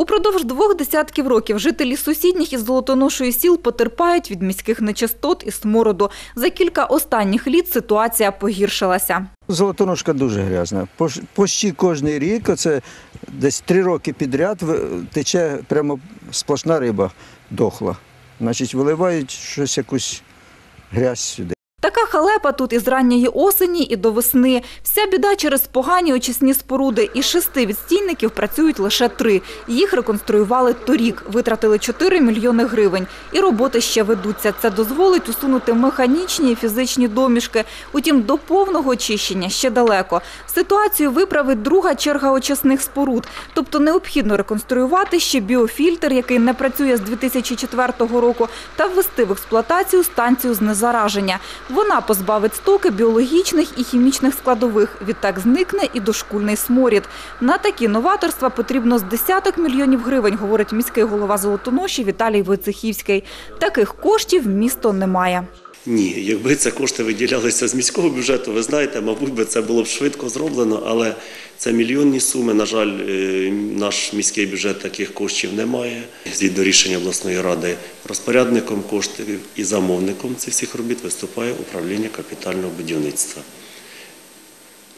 Упродовж двох десятків років жителі сусідніх із Золотоношою сіл потерпають від міських нечистот і смороду. За кілька останніх літ ситуація погіршилася. Золотоножка дуже грязна. Почти кожен рік, оце десь три роки підряд тече прямо сплошна риба дохла. Значить, виливають щось якусь грязь сюди. Така халепа тут із ранньої осені і до весни. Вся біда через погані очисні споруди. Із шести відстійників працюють лише три. Їх реконструювали торік, витратили 4 мільйони гривень. І роботи ще ведуться. Це дозволить усунути механічні і фізичні домішки. Утім, до повного очищення ще далеко. Ситуацію виправить друга черга очисних споруд. Тобто необхідно реконструювати ще біофільтр, який не працює з 2004 року, та ввести в експлуатацію станцію знезараження. Вона позбавить стоки біологічних і хімічних складових. Відтак зникне і дошкульний сморід. На такі новаторства потрібно з десяток мільйонів гривень, говорить міський голова Золотоноші Віталій Войцехівський. Таких коштів місто не має. Ні, якби це кошти виділялися з міського бюджету, ви знаєте, мабуть би це було б швидко зроблено, але це мільйонні суми. На жаль, е, наш міський бюджет таких коштів не має. Згідно рішення обласної ради, розпорядником коштів і замовником цих всіх робіт виступає управління капітального будівництва.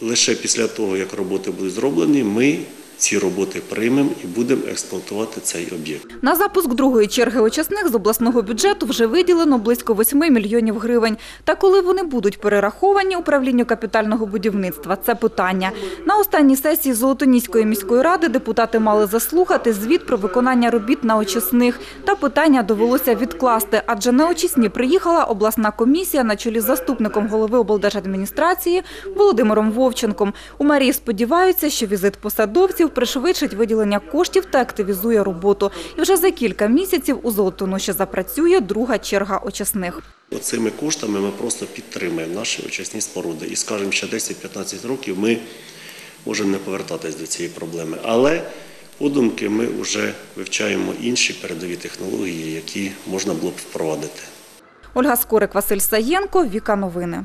Лише після того, як роботи будуть зроблені, ми ці роботи приймемо і будемо експлуатувати цей об'єкт. На запуск другої черги очисних з обласного бюджету вже виділено близько 8 мільйонів гривень. Та коли вони будуть перераховані управлінню капітального будівництва, це питання. На останній сесії Золотоніської міської ради депутати мали заслухати звіт про виконання робіт на очисних. Та питання довелося відкласти, адже на очисні приїхала обласна комісія на чолі з заступником голови облдержадміністрації Володимиром Вовченком. У мерії сподіваються, що візит посадовців пришвидшить виділення коштів та активізує роботу. І вже за кілька місяців у Золотоноші запрацює друга черга очисних. Оцими коштами ми просто підтримуємо наші очисні споруди. І, скажімо, ще 10-15 років ми можемо не повертатись до цієї проблеми. Але подумки ми вже вивчаємо інші передові технології, які можна було б впровадити. Ольга Скорик, Василь Саєнко, Віка Новини.